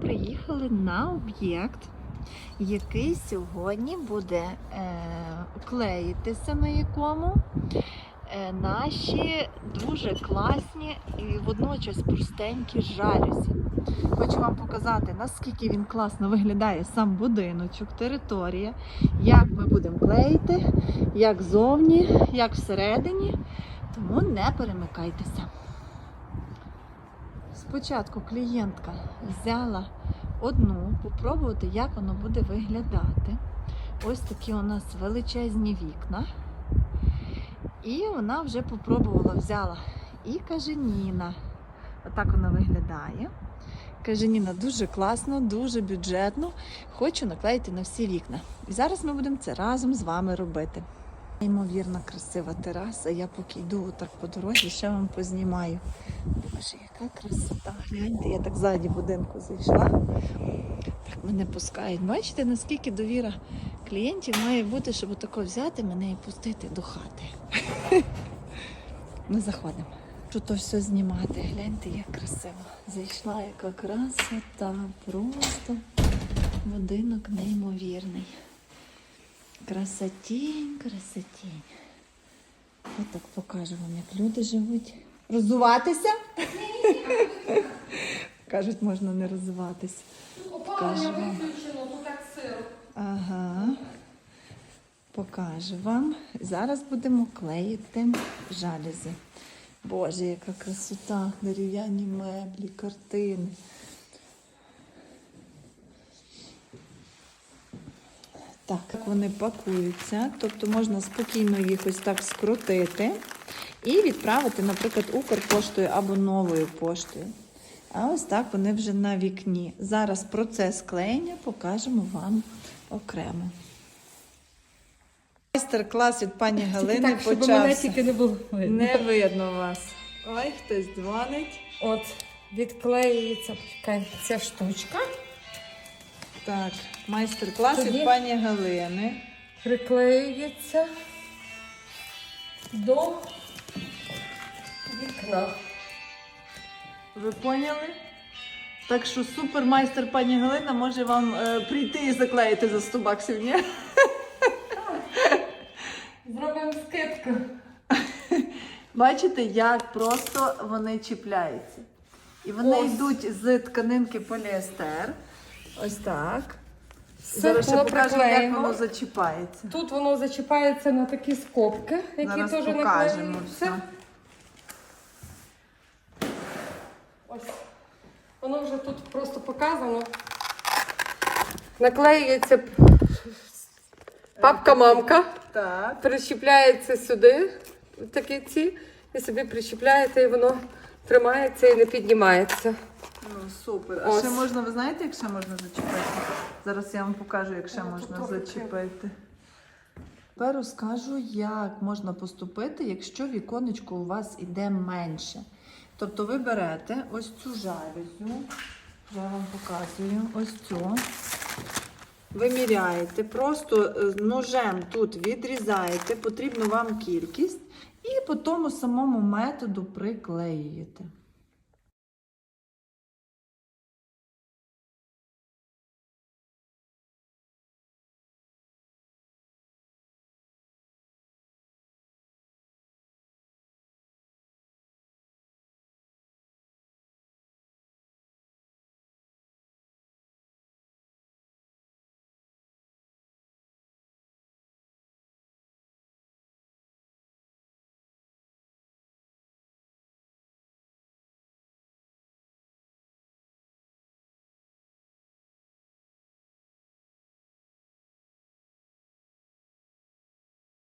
приїхали на об'єкт, який сьогодні буде е, клеїтися, на якому е, наші дуже класні і водночас простенькі жалюзі. Хочу вам показати, наскільки він класно виглядає сам будиночок, територія, як ми будемо клеїти, як зовні, як всередині. Тому не перемикайтеся. Спочатку клієнтка взяла одну, попробувати, як воно буде виглядати. Ось такі у нас величезні вікна. І вона вже попробувала, взяла і каже Ніна. Отак воно виглядає. Каже Ніна, дуже класно, дуже бюджетно. Хочу наклеїти на всі вікна. І зараз ми будемо це разом з вами робити. Неймовірно красива тераса. Я поки йду так по дорозі, ще вам познімаю. Боже, яка красота. Гляньте, я так ззаді будинку зайшла. Так мене пускають. Бачите, наскільки довіра клієнтів має бути, щоб отако взяти мене і пустити до хати. Ми заходимо. Що то все знімати, гляньте, як красиво. Зайшла яка красота, просто будинок неймовірний. Красотінь, красотінь. Я так покажу вам, як люди живуть. Розуватися? Кажуть, можна не розуватися. Опалення Покажу вам. виключено, то так сиро. Ага. Покажу вам. Зараз будемо клеїти жалюзі. Боже, яка красота, дерев'яні меблі, картини. Так, як вони пакуються, тобто можна спокійно їх ось так скрутити і відправити, наприклад, Укрпоштою або новою поштою. А ось так вони вже на вікні. Зараз процес клеєння покажемо вам окремо. Майстер-клас від пані Галини так, щоб мене тільки не було видно. Не видно вас. Ой, хтось дзвонить. От, відклеюється ця штучка, Так, майстер-клас Тоді- від пані Галини. приклеюється до вікна. Ви поняли? Так що супермайстер пані Галина може вам е, прийти і заклеїти за 100 баксів, ні? Зробимо скидку. Бачите, як просто вони чіпляються. І вони Ось. йдуть з тканинки поліестер. Ось так. Все Зараз ще покажемо, як воно зачіпається. Тут воно зачіпається на такі скобки, які Зараз теж покажемо наклеюються. все. Ось. Воно вже тут просто показано. Наклеюється папка-мамка, Так. прищіпляється сюди, такі ці, і собі прищіпляєте, і воно тримається і не піднімається. Ну, супер. А Ось. ще можна, ви знаєте, як ще можна зачепити? Зараз я вам покажу, як ще Ну, можна зачепити. Тепер розкажу, як можна поступити, якщо віконечко у вас іде менше. Тобто ви берете ось цю жалюзю, я вам показую, ось цю. Виміряєте, просто е, ножем тут відрізаєте, потрібну вам кількість, і по тому самому методу приклеюєте.